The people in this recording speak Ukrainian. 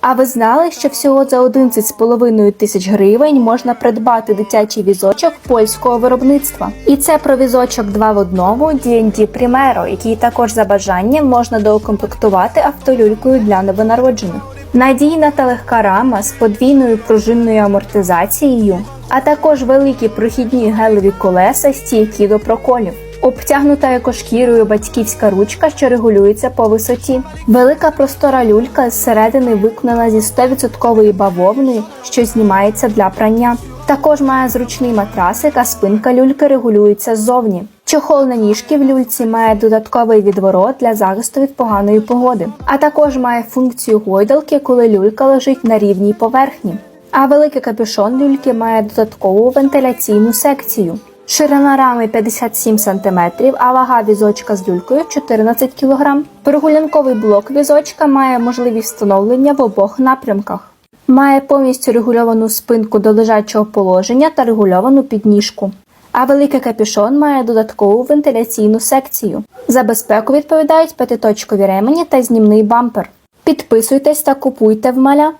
А ви знали, що всього за 11,5 тисяч гривень можна придбати дитячий візочок польського виробництва? І це про візочок 2 в одному D&D Primero, який також за бажанням можна доукомплектувати автолюлькою для новонароджених. Надійна та легка рама з подвійною пружинною амортизацією, а також великі прохідні гелеві колеса стійкі до проколів. Обтягнута екошкірою батьківська ручка, що регулюється по висоті. Велика простора люлька зсередини виконана зі 100% бавовни, що знімається для прання. Також має зручний матрасик, а спинка люльки регулюється ззовні. Чохол на ніжки в люльці має додатковий відворот для захисту від поганої погоди, а також має функцію гойдалки, коли люлька лежить на рівній поверхні. А великий капюшон люльки має додаткову вентиляційну секцію. Ширина рами 57 см, а вага візочка з люлькою 14 кг. Прогулянковий блок візочка має можливість встановлення в обох напрямках. Має повністю регульовану спинку до лежачого положення та регульовану підніжку. А великий капюшон має додаткову вентиляційну секцію. За безпеку відповідають п'ятиточкові ремені та знімний бампер. Підписуйтесь та купуйте в маля.